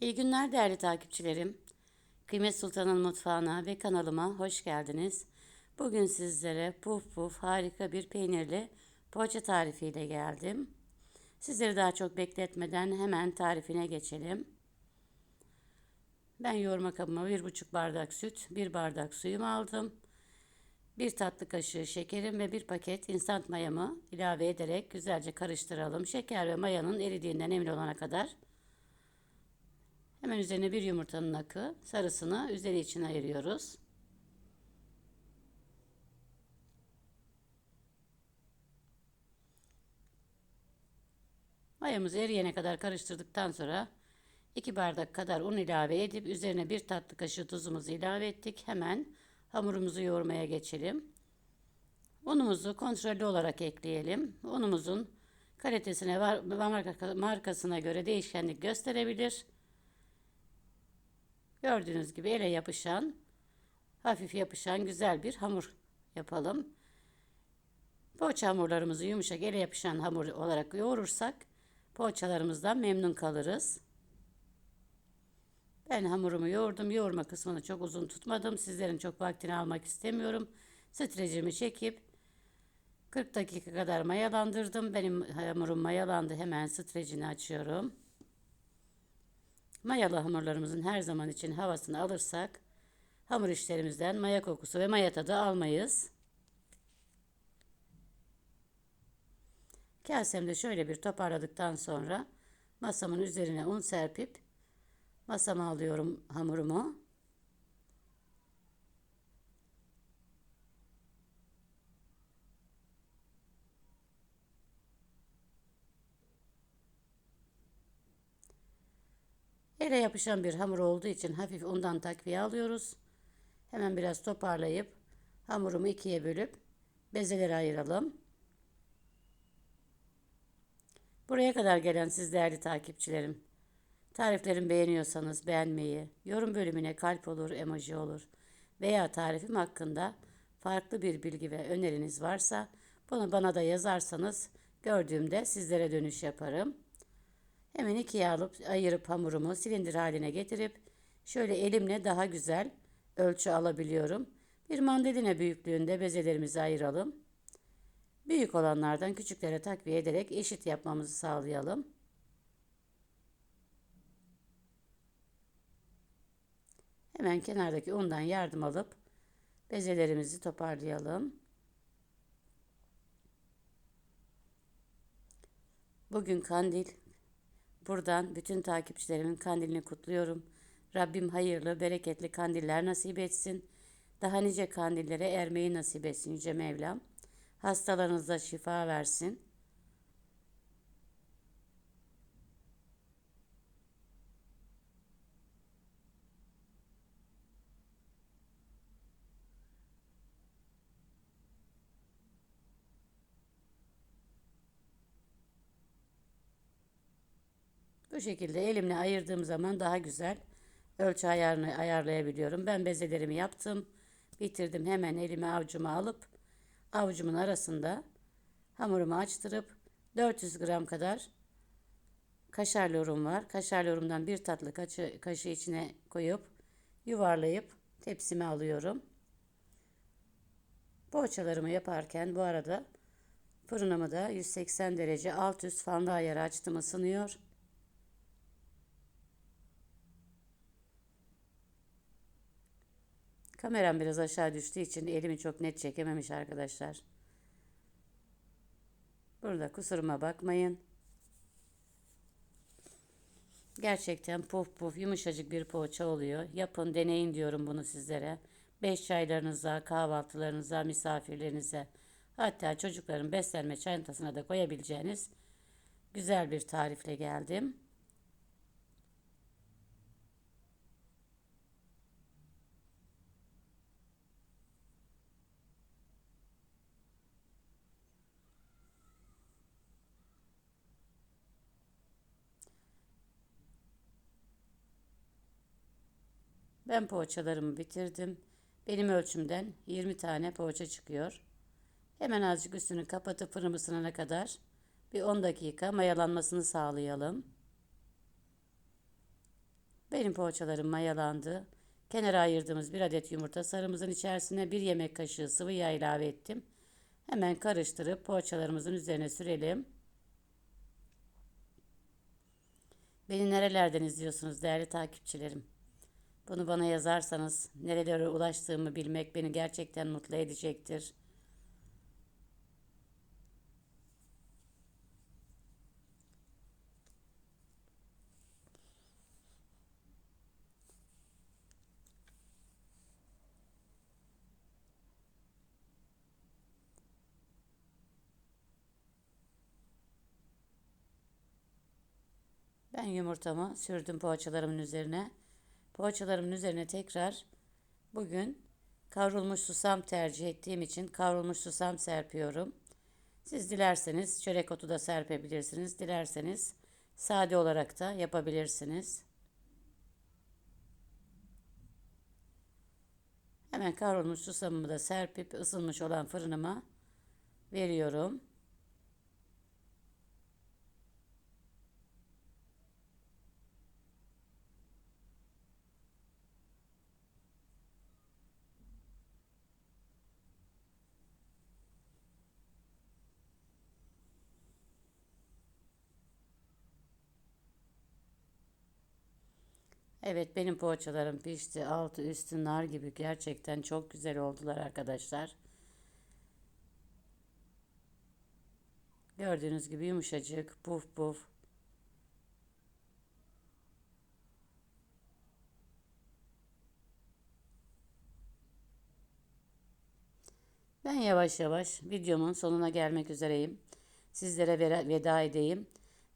İyi günler değerli takipçilerim. Kıymet Sultan'ın mutfağına ve kanalıma hoş geldiniz. Bugün sizlere puf puf harika bir peynirli poğaça tarifiyle geldim. Sizleri daha çok bekletmeden hemen tarifine geçelim. Ben yoğurma kabıma bir buçuk bardak süt, bir bardak suyumu aldım. Bir tatlı kaşığı şekerim ve bir paket instant mayamı ilave ederek güzelce karıştıralım. Şeker ve mayanın eridiğinden emin olana kadar Hemen üzerine bir yumurtanın akı, sarısını üzeri için ayırıyoruz. Mayamızı eriyene kadar karıştırdıktan sonra 2 bardak kadar un ilave edip üzerine bir tatlı kaşığı tuzumuzu ilave ettik. Hemen hamurumuzu yoğurmaya geçelim. Unumuzu kontrollü olarak ekleyelim. Unumuzun kalitesine markasına göre değişkenlik gösterebilir. Gördüğünüz gibi ele yapışan, hafif yapışan güzel bir hamur yapalım. Poğaça hamurlarımızı yumuşak ele yapışan hamur olarak yoğurursak poğaçalarımızdan memnun kalırız. Ben hamurumu yoğurdum. Yoğurma kısmını çok uzun tutmadım. Sizlerin çok vaktini almak istemiyorum. Strecimi çekip 40 dakika kadar mayalandırdım. Benim hamurum mayalandı. Hemen strecini açıyorum. Mayalı hamurlarımızın her zaman için havasını alırsak hamur işlerimizden maya kokusu ve maya tadı almayız. Kasemde şöyle bir toparladıktan sonra masamın üzerine un serpip masama alıyorum hamurumu. Ele yapışan bir hamur olduğu için hafif undan takviye alıyoruz. Hemen biraz toparlayıp hamurumu ikiye bölüp bezelere ayıralım. Buraya kadar gelen siz değerli takipçilerim. Tariflerimi beğeniyorsanız beğenmeyi, yorum bölümüne kalp olur, emoji olur veya tarifim hakkında farklı bir bilgi ve öneriniz varsa bunu bana da yazarsanız gördüğümde sizlere dönüş yaparım. Hemen ikiye alıp ayırıp hamurumu silindir haline getirip şöyle elimle daha güzel ölçü alabiliyorum. Bir mandalina büyüklüğünde bezelerimizi ayıralım. Büyük olanlardan küçüklere takviye ederek eşit yapmamızı sağlayalım. Hemen kenardaki undan yardım alıp bezelerimizi toparlayalım. Bugün kandil Buradan bütün takipçilerimin kandilini kutluyorum. Rabbim hayırlı, bereketli kandiller nasip etsin. Daha nice kandillere ermeyi nasip etsin Yüce Mevlam. Hastalarınıza şifa versin. Bu şekilde elimle ayırdığım zaman daha güzel ölçü ayarını ayarlayabiliyorum. Ben bezelerimi yaptım. Bitirdim. Hemen elime avucuma alıp avucumun arasında hamurumu açtırıp 400 gram kadar kaşar lorum var. Kaşar lorumdan bir tatlı kaşı, kaşığı içine koyup yuvarlayıp tepsime alıyorum. Poğaçalarımı yaparken bu arada fırınımı da 180 derece alt üst fanlı ayarı açtım ısınıyor. Kameram biraz aşağı düştüğü için elimi çok net çekememiş arkadaşlar. Burada kusuruma bakmayın. Gerçekten puf puf yumuşacık bir poğaça oluyor. Yapın deneyin diyorum bunu sizlere. Beş çaylarınıza, kahvaltılarınıza, misafirlerinize hatta çocukların beslenme çantasına da koyabileceğiniz güzel bir tarifle geldim. Ben poğaçalarımı bitirdim. Benim ölçümden 20 tane poğaça çıkıyor. Hemen azıcık üstünü kapatıp fırın ısınana kadar bir 10 dakika mayalanmasını sağlayalım. Benim poğaçalarım mayalandı. Kenara ayırdığımız bir adet yumurta sarımızın içerisine bir yemek kaşığı sıvı yağ ilave ettim. Hemen karıştırıp poğaçalarımızın üzerine sürelim. Beni nerelerden izliyorsunuz değerli takipçilerim? Bunu bana yazarsanız nerelere ulaştığımı bilmek beni gerçekten mutlu edecektir. Ben yumurtamı sürdüm poğaçalarımın üzerine. Poğaçalarımın üzerine tekrar bugün kavrulmuş susam tercih ettiğim için kavrulmuş susam serpiyorum. Siz dilerseniz çörek otu da serpebilirsiniz. Dilerseniz sade olarak da yapabilirsiniz. Hemen kavrulmuş susamımı da serpip ısınmış olan fırınıma veriyorum. Evet benim poğaçalarım pişti. Altı üstü nar gibi gerçekten çok güzel oldular arkadaşlar. Gördüğünüz gibi yumuşacık, puf puf. Ben yavaş yavaş videomun sonuna gelmek üzereyim. Sizlere veda edeyim.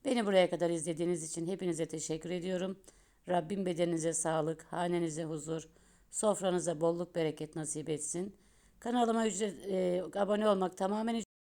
Beni buraya kadar izlediğiniz için hepinize teşekkür ediyorum. Rabbim bedeninize sağlık, hanenize huzur, sofranıza bolluk bereket nasip etsin. Kanalıma ücret, e, abone olmak tamamen